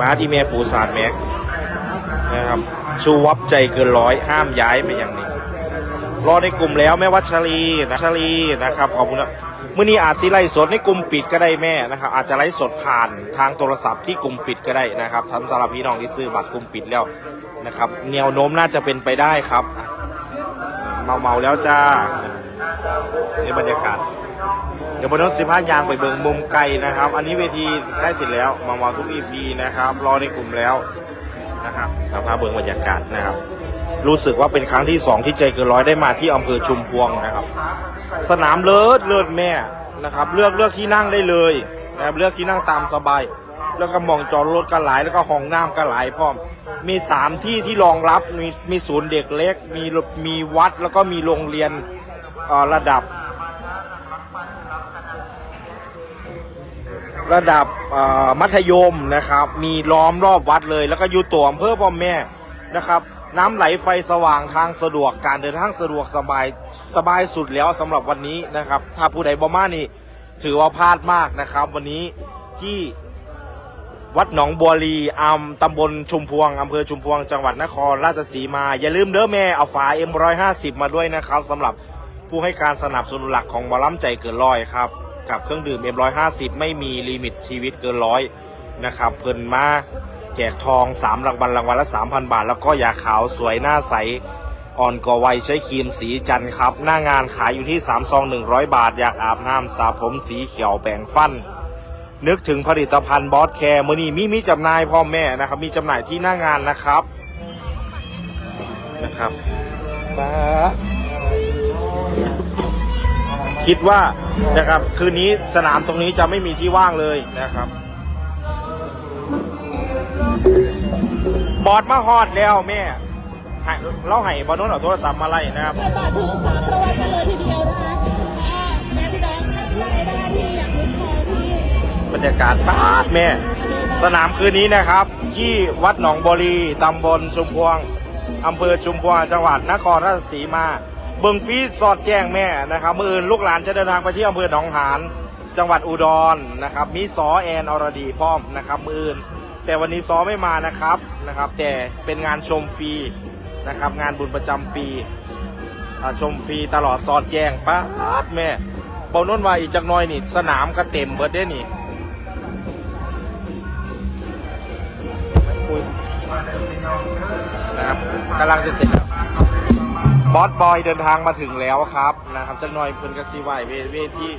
มาร์ทอีเมลปูสารแม็กนะครับ ชูวับใจเกินร้อยห้ามย้ายไปอย่างนี้ รอในกลุ่มแล้วแม่วัชรีนะชรีนะครับขอบคุณนะมื่อนี้อาจสิไลฟ์สดในกลุ่มปิดก็ได้แม่นะครับ อาจจะไลฟ์สดผ่านทางโทรศัพท์ที่กลุ่มปิดก็ได้นะครับทำสำหรับพี่น้องที่ซื้อบัตรกลุ่มปิดแล้วนะครับแนวโน้มน่าจะเป็นไปได้ครับ เมาเมาแล้วจ้า นบรรยากาศ เดี๋ยวบนรถสิบห้ายางไปเบิงมุมไกลนะครับ อันนี้เวทีใกล้เสร็จแล้วมาเมาๆทุกอีพีนะครับ รอในกลุ่มแล้วนะครับเราพาเบิงบรรยากาศนะครับ รู้สึกว่าเป็นครั้งที่สองที่ใจเกินร้อยได้มาที่อำเภอชุมพวงนะครับ สนามเลิศเลิศแม่นะครับ เลือกเลือกที่นั่งได้เลยนะครับเลือกที่นั่งตามสบาย แล้วก็มองจอดรถกันหลาย แล้วก็ห้องน้ำกันหลายพร้อม มีสามที่ที่รองรับมีมีศูนย์เด็กเล็ก มีมีวัดแล้วก็มีโรงเรียน ระดับ ระดับมัธยมนะครับ มีล้อมรอบวัดเลย แล้วก็อยู่ตัวอำเภอพ่อแม่นะครับ น้ำไหลไฟสว่างทางสะดวกการเดินทางสะดวกสบายสบายสุดแล้วสำหรับวันนี้นะครับ ถ้าผู้ใดบ่มานี่ ถือว่าพลาดมากนะครับ วันนี้ที่วัดหนองบัวลีอำตำบลชุมพวงอำเภอชุมพวง จังหวัดนครราชสีมา อย่าลืมเด้อแม่ เอาฝา M150 มาด้วยนะครับสำหรับ ผู้ให้การสนับสนุนหลักของหมอลำใจเกินร้อยครับ กับเครื่องดื่ม M150 ไม่มีลิมิตชีวิตเกินร้อยนะครับเพิ่นมาแจกทอง3รางวัลรางวัลละ 3,000 บาท แล้วก็ยาขาวสวยหน้าใส อ่อนกว่าวัยใช้ครีมสีจันครับ หน้างานขายอยู่ที่3ซอง100 บาท อยากอาบน้ำสระผมสีเขียวแปรงฟัน นึกถึงผลิตภัณฑ์บอสแคร์มือนี้มีมีจำหน่ายพ่อแม่นะครับ มีจำหน่ายที่หน้างานนะครับนะครับป้า คิดว่านะครับคืนนี้สนามตรงนี้จะไม่มีที่ว่างเลยนะครับ บอสมาฮอดแล้วแม่ให้เราให้บอลนนท์เอาโทรศัพท์มาไล่นะครับเกิดบาททุกสามเพราะว่าจะเลยทีเดียวนะคะอ่าแม่พี่น้องไล่ได้ที่อยากลุ้นทองที่บรรยากาศป้าดแม่ สนามคืนนี้นะครับ ที่วัดหนองบรีตำบลชุมพวงอำเภอชุมพวงจังหวัดนครราชสีมา เบิงฟีสอดแจ้งแม่นะครับมื่ออื่นลูกหลานจะเดินทางไปที่อำเภอหนองหานจังหวัดอุดรนะครับ มีสอแอนอรดีพร้อมนะครับมื่ออื่น แต่วันนี้ซอไม่มานะครับนะครับ แต่เป็นงานชมฟรีนะครับ งานบุญประจำปีชมฟรีตลอดสอดแจ้งป้าแม่เบาโน้นว่าอีกจักน้อยนี่สนามก็เต็มเบิดได้นี่นะครับกำลังจะเสร็จแล้ว บอสบอยเดินทางมาถึงแล้วครับนะครับจักหน่อยเพิ่นกระซีไหวเวเวที่